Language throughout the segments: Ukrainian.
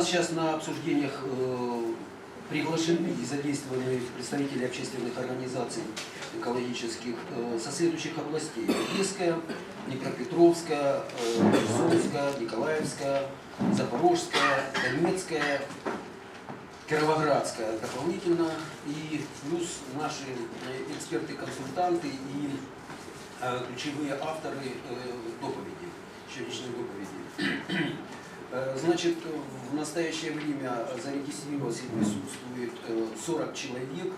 нас сейчас на обсуждениях э, приглашены и задействованы представители общественных организаций экологических э, со следующих областей. Одесская, Днепропетровская, э, Херсонская, Николаевская, Запорожская, Донецкая, Кировоградская дополнительно, и плюс наши э, эксперты-консультанты и э, ключевые авторы э, доповеди, сегодняшней доповеди. Э, Значит, в настоящее время зарегистрировалось и присутствует э, 40 человек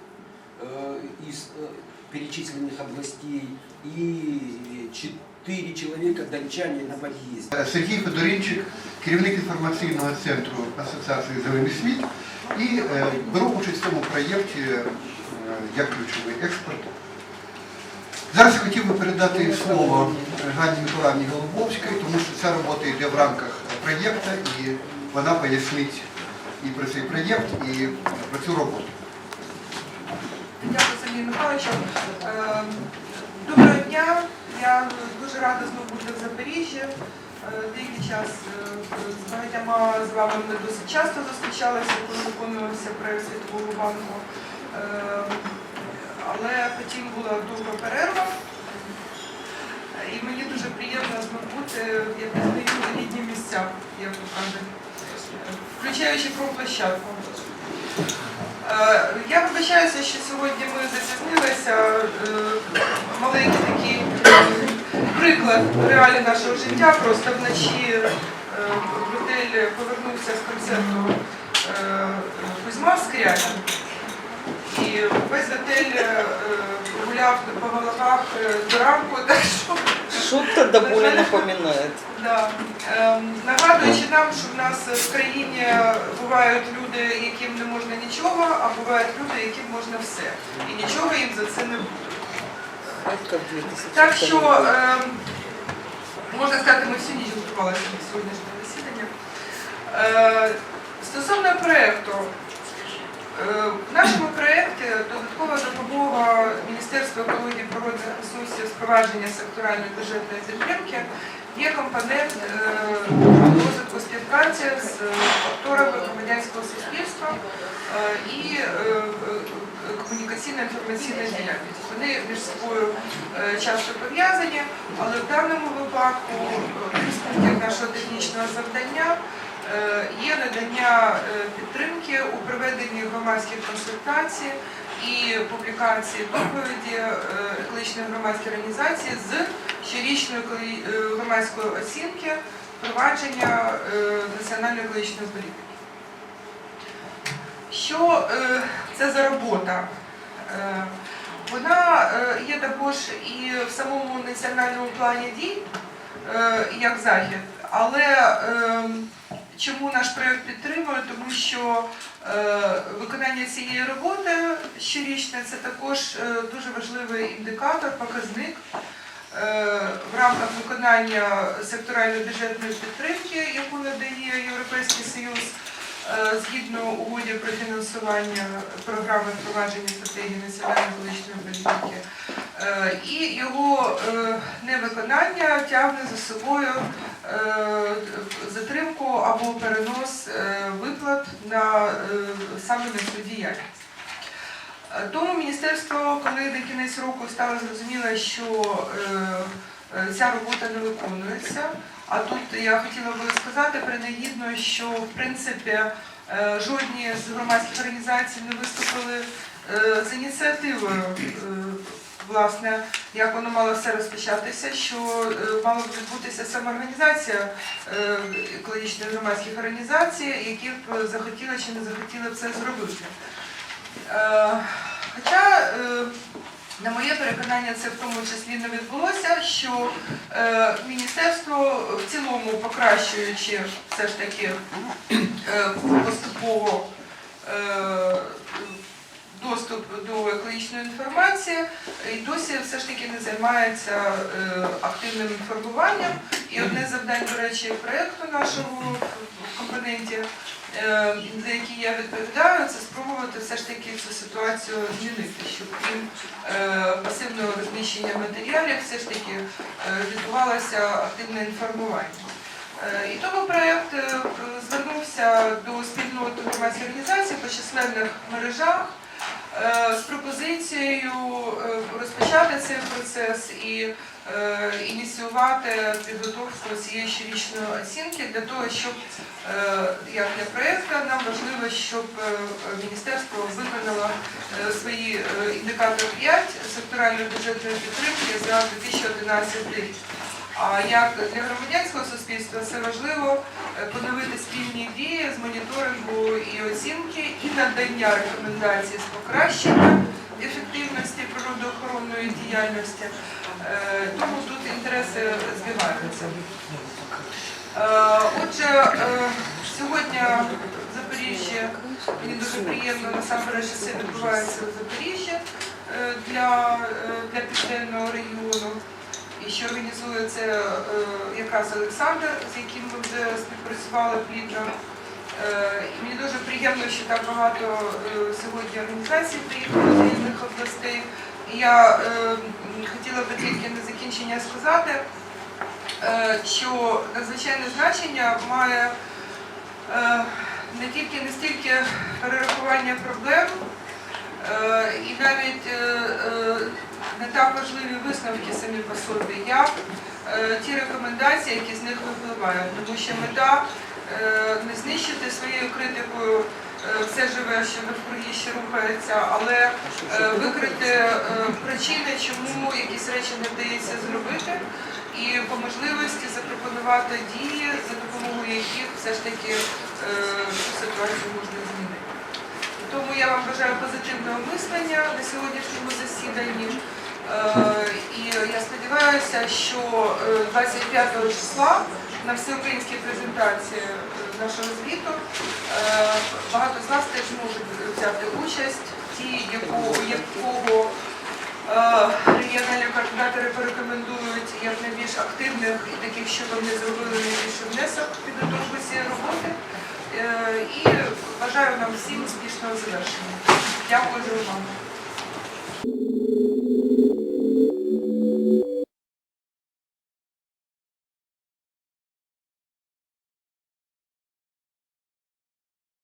э, из э, перечисленных областей и 4 человека дончане на подъезде. Сергій Федорінчик, керівник інформаційного центру Асоціації Зелений світ, і е, беру участь в цьому проєкті е, як ключовий експерт. Зараз я хотів би передати слово Ганні Миколаївні Голубовській, тому що ця робота йде в рамках проєкту і вона пояснить і про цей проєкт, і про цю роботу. Дякую, Сергію Михайловичу. Е, Доброго дня. Я дуже рада знову бути в Запоріжжі. Е, Деякий час е, з багатьма з вами ми досить часто зустрічалися, коли виконувався проєкт Світового банку. Але потім була довга перерва. І мені дуже приємно бути в якісь мої рідні місця, як то кажуть, включаючи про площадку. Е, Я вибачаюся, що сьогодні ми запізнилися. Е, Маленький такий е, приклад реалій нашого життя. Просто вночі е, готель повернувся з концерту Кузьма Скрябін. І весь готель гуляв по головах до ранку, так що Шутка до боли напоминает. Да. Ем, нагадуючи нам, що в нас в країні бувають люди, яким не можна нічого, а бувають люди, яким можна все. І нічого їм за це не буде. Вот как 2000 Так що, ем, можна сказати, ми всю ніч готувалися до сьогоднішнього засідання. Е, стосовно проєкту. Е, В нашому проєкті додаткова допомога Міністерства екології природних ресурсів з провадження секторальної бюджетної підтримки є компонент е, розвитку співпраці з акторами громадянського суспільства е, і е, комунікаційно-інформаційна діяльність. Вони між собою часто пов'язані, але в даному випадку із нашого технічного завдання є надання е, підтримки у проведенні громадських консультацій і публікації доповіді е, екологічної громадської організації з щорічної е, громадської оцінки провадження е, національної екологічної політики. Що е, це за робота? Е, Вона е, є також і в самому національному плані дій, е, як захід, але е, чому наш проєкт підтримує? Тому що е, виконання цієї роботи щорічне це також е, дуже важливий індикатор, показник е, в рамках виконання секторальної бюджетної підтримки, яку надає Європейський Союз. Е, Згідно угоді про фінансування програми впровадження стратегії національної екологічної політики, Е, і його е, невиконання тягне за собою затримку або перенос виплат на саме на цю діяльність. Тому міністерство, коли до кінець року стало зрозуміло, що ця робота не виконується. А тут я хотіла би сказати принагідно, що в принципі е, жодні з громадських організацій не виступили е, з ініціативою. е, Власне, як воно мало все розпочатися, що е, мала б відбутися самоорганізація е, екологічних громадських організацій, які б захотіли чи не захотіли б це зробити. Е, Хоча, е, на моє переконання, це в тому числі не відбулося, що е, міністерство в цілому покращуючи все ж таки е, поступово е, доступ до екологічної інформації, і досі все ж таки не займається е, активним інформуванням. І одне завдань, до речі, проєкту нашого в компоненті е, за які я відповідаю, це спробувати все ж таки цю ситуацію змінити, щоб крім е, пасивного розміщення матеріалів, все ж таки е, відбувалося активне інформування. І тому проєкт звернувся до спільноти громадських організацій по численних мережах з пропозицією е, розпочати цей процес і е, ініціювати підготовку цієї щорічної оцінки для того, щоб е, як для проєкту нам важливо, щоб е, міністерство виконало е, свої е, індикатор 5 секторальної бюджетної підтримки за 2011 рік. А як для громадянського суспільства це важливо е, поновити спільні дії з моніторингу і оцінки і надання рекомендацій з покращення ефективності природоохоронної діяльності. Е, Тому тут інтереси збігаються. Е, Отже, сьогодні в Запоріжжі мені дуже приємно насамперед, що це відбувається у Запоріжжі для, для південного регіону. І що організує це е, якраз Олександр, з яким ми вже співпрацювали плідно. Е, І мені дуже приємно, що так багато е, сьогодні організацій приїхало з різних областей. Я хотіла би тільки на закінчення сказати, що надзвичайне значення має не тільки не стільки перерахування проблем, і навіть не так важливі висновки самі по собі, як е, ті рекомендації, які з них випливають. Тому що мета е, не знищити своєю критикою е, все живе, що навкруги ще рухається, але викрити причини, чому якісь речі не вдається зробити, і по можливості запропонувати дії, за допомогою яких все ж таки цю ситуацію можна змінити. Тому я вам бажаю позитивного мислення на сьогоднішньому засіданні. Е, І я сподіваюся, що е, 25 числа на всеукраїнській презентації е, нашого звіту е, багато з вас теж можуть взяти участь, ті, якого е, регіональні координатори порекомендують як найбільш активних і таких, що вони зробили найбільший внесок підготовку цієї роботи. Е, І бажаю нам всім успішного завершення. Дякую за увагу.